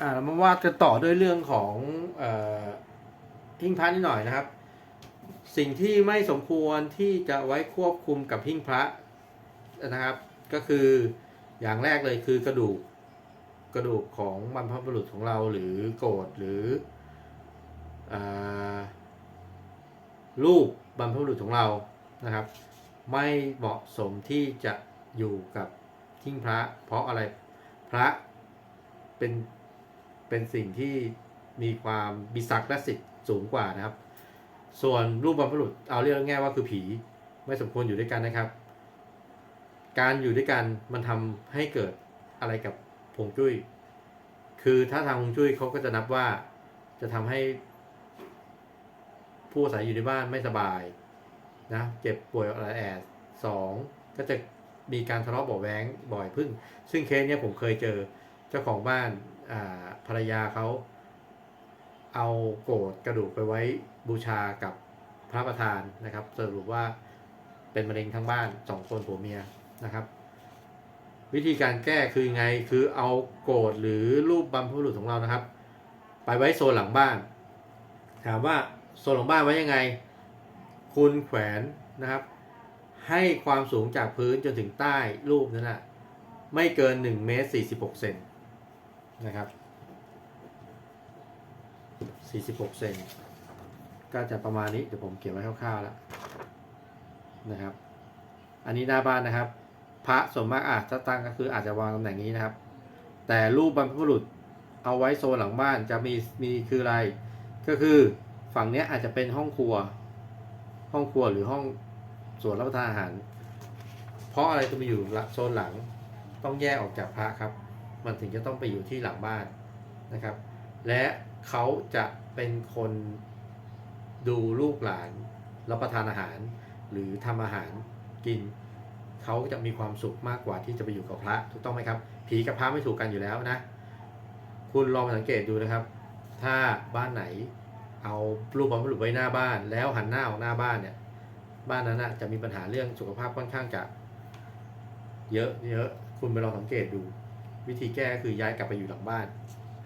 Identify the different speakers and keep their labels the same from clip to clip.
Speaker 1: อ่าเรามาว่าจะต่อด้วยเรื่องของเอ่อหิ้งพระนิดหน่อยนะครับ สิ่งที่ไม่สมควรที่จะไว้ควบคุมกับหิ้งพระนะครับ ก็คืออย่างแรกเลยคือกระดูกกระดูกของบรรพบุรุษของเราหรือโกรธหรืออารูปบรรพบุรุษของเรานะครับ ไม่เหมาะสมที่จะอยู่กับหิ้งพระ เพราะอะไรพระเป็น เป็นสิ่งที่มีความมีศักและสิทธิ์สูงกว่านะครับ ส่วนรูปบรรพบุรุษเอาเรียกง่ายว่าคือผีไม่สมควรอยู่ด้วยกันนะครับ การอยู่ด้วยกันมันทำให้เกิดอะไรกับผงจุ้ย คือถ้าทางผงจุ้ยเขาก็จะนับว่าจะทำให้ ผู้อาศัยอยู่ในบ้านไม่สบายนะเจ็บป่วยอะไรแอดสองก็จะมีการทะเลาะเบาะแว้งบ่อยพึ่ง ซึ่งเคสเนี้ยผมเคยเจอเจ้าของบ้าน ภรรยาเขาเอาโกรธกระดูกไปไว้บูชากับพระประธานนะครับสรุปว่าเป็นมะเร็งทั้งบ้านสองคนผัวเมียนะครับ วิธีการแก้คือไงคือเอาโกรธหรือรูปบรรพบุรุษของเรานะครับ ไปไว้โซนหลังบ้าน ถามว่าโซนหลังบ้านไว้ยังไง คุณแขวนนะครับ ให้ความสูงจากพื้นจนถึงใต้รูปนั้นนะไม่เกิน1เมตร46เซน นะครับ 46 เซนก็จะประมาณนี้เดี๋ยวผมเขียนไว้คร่าวๆแล้วนะครับ อันนี้หน้าบ้านนะครับ พระส่วนมากอาจจะตั้งก็คืออาจจะวางตำแหน่งนี้นะครับ แต่รูปบรรพบุรุษเอาไว้โซนหลังบ้านจะมีมีคืออะไร ก็คือฝั่งนี้อาจจะเป็นห้องครัว ห้องครัวหรือห้องส่วนรับประทานอาหาร เพราะอะไรจะมาอยู่โซนหลังต้องแยกออกจากพระครับ มันถึงจะต้องไปอยู่ที่หลังบ้านนะครับ และเขาจะเป็นคนดูลูกหลานรับประทานอาหาร หรือทำอาหารกิน เขาจะมีความสุขมากกว่าที่จะไปอยู่กับพระถูกต้องไหมครับ ผีกับพระไม่ถูกกันอยู่แล้วนะ คุณลองสังเกตดูนะครับ ถ้าบ้านไหนเอารูปบรรพบุรุไว้หน้าบ้าน แล้วหันหน้าออกหน้าบ้านเนี่ยบ้านนั้นนะจะมีปัญหาเรื่องสุขภาพค่อนข้างจะเยอะเยอะคุณไปลองสังเกตดู วิธีแก้คือย้ายกลับไปอยู่หลังบ้าน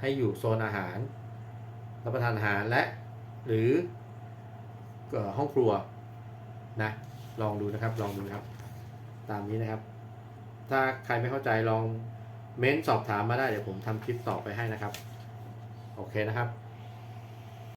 Speaker 1: ให้อยู่โซนอาหาร รับประทานอาหารและหรือห้องครัวนะลองดูนะครับลองดูนะครับ ตามนี้นะครับ ถ้าใครไม่เข้าใจลองเม้นสอบถามมาได้เดี๋ยวผมทำคลิปต่อไปให้นะครับ โอเคนะครับ